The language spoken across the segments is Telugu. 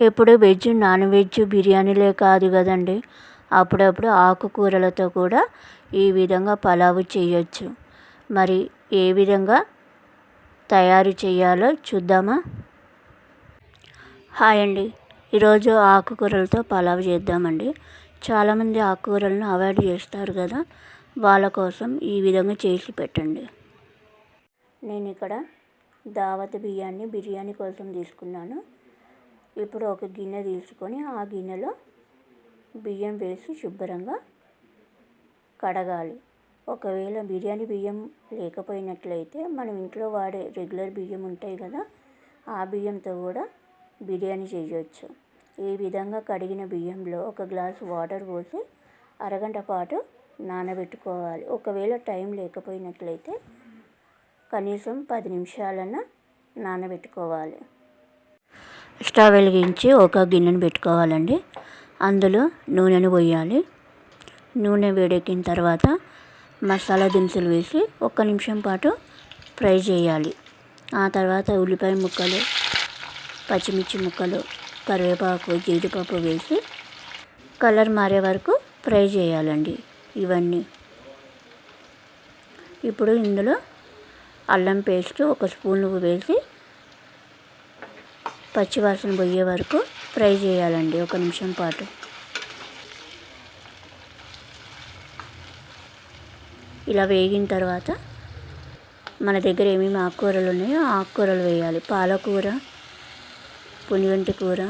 ఎప్పుడు వెజ్ నాన్ వెజ్ బిర్యానీలే కాదు కదండి. అప్పుడప్పుడు ఆకుకూరలతో కూడా ఈ విధంగా పలావు చేయొచ్చు. మరి ఏ విధంగా తయారు చేయాలో చూద్దామా? హాయ్ అండి. ఈరోజు ఆకుకూరలతో పలావ్ చేద్దామండి. చాలామంది ఆకుకూరలను అవాయిడ్ చేస్తారు కదా. వాళ్ళ కోసం ఈ విధంగా చేసి పెట్టండి. నేను ఇక్కడ దావత్ బియ్యాన్ని బిర్యానీ కోసం తీసుకున్నాను. ఇప్పుడు ఒక గిన్నె తీసుకొని ఆ గిన్నెలో బియ్యం వేసి శుభ్రంగా కడగాలి. ఒకవేళ బిర్యానీ బియ్యం లేకపోయినట్లయితే మనం ఇంట్లో వాడే రెగ్యులర్ బియ్యం ఉంటాయి కదా ఆ బియ్యంతో కూడా బిర్యానీ చేయవచ్చు ఈ విధంగా కడిగిన బియ్యంలో ఒక గ్లాసు వాటర్ పోసి అరగంట పాటు నానబెట్టుకోవాలి. ఒకవేళ టైం లేకపోయినట్లయితే కనీసం పది నిమిషాలన్నా నానబెట్టుకోవాలి. స్టవ్ వెలిగించి ఒక గిన్నెను పెట్టుకోవాలండి. అందులో నూనెను పోయాలి. నూనె వేడెక్కిన తర్వాత మసాలా దినుసులు వేసి ఒక్క నిమిషం పాటు ఫ్రై చేయాలి. ఆ తర్వాత ఉల్లిపాయ ముక్కలు పచ్చిమిర్చి ముక్కలు కరివేపాకు జీడిపప్పు వేసి కలర్ మారే వరకు ఫ్రై చేయాలండి. ఇవన్నీ. ఇప్పుడు ఇందులో అల్లం పేస్ట్ ఒక స్పూన్ వేసి పచ్చివాసన పోయే వరకు ఫ్రై చేయాలండి ఒక నిమిషం పాటు. ఇలా వేగిన తర్వాత మన దగ్గర ఏమేమి ఆకుకూరలు ఉన్నాయో ఆకుకూరలు వేయాలి. పాలకూర పునిగంటి కూర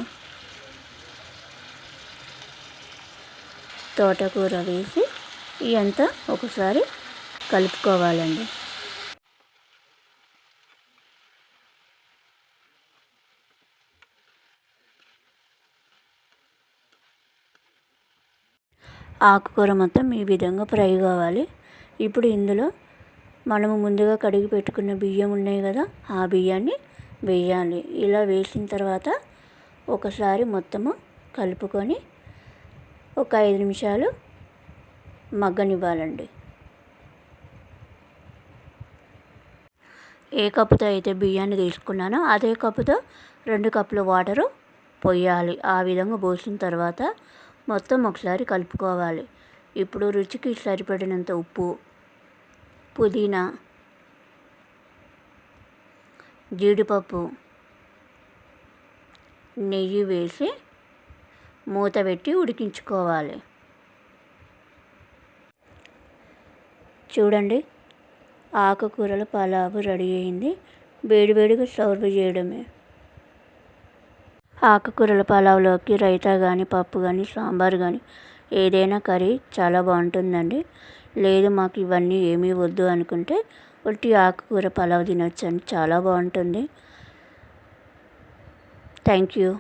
తోటకూర వేసి ఇవంతా ఒకసారి కలుపుకోవాలండి. ఆకుకూర మొత్తం ఈ విధంగా ఫ్రై కావాలి. ఇప్పుడు ఇందులో మనము ముందుగా కడిగి పెట్టుకున్న బియ్యం ఉన్నాయి కదా ఆ బియ్యాన్ని వేయాలి. ఇలా వేసిన తర్వాత ఒకసారి మొత్తము కలుపుకొని ఒక ఐదు నిమిషాలు మగ్గనివ్వాలండి. ఏ కప్పుతో అయితే బియ్యాన్ని తీసుకున్నానో అదే కప్పుతో రెండు కప్పుల వాటరు పోయాలి. ఆ విధంగా పోసిన తర్వాత మొత్తం ఒకసారి కలుపుకోవాలి. ఇప్పుడు రుచికి సరిపడినంత ఉప్పు పుదీనా జీడిపప్పు నెయ్యి వేసి మూత పెట్టి ఉడికించుకోవాలి. చూడండి ఆకుకూరల పలావు రెడీ అయింది. వేడివేడిగా సర్వ్ చేయడమే. ఆకుకూరల పలావ్లోకి రైతా కానీ పప్పు కానీ సాంబార్ కానీ ఏదైనా కర్రీ చాలా బాగుంటుందండి. లేదు మాకు ఇవన్నీ ఏమీ వద్దు అనుకుంటే ఒట్టి ఆకుకూర పలావ్ తినొచ్చండి. చాలా బాగుంటుంది. Thank you.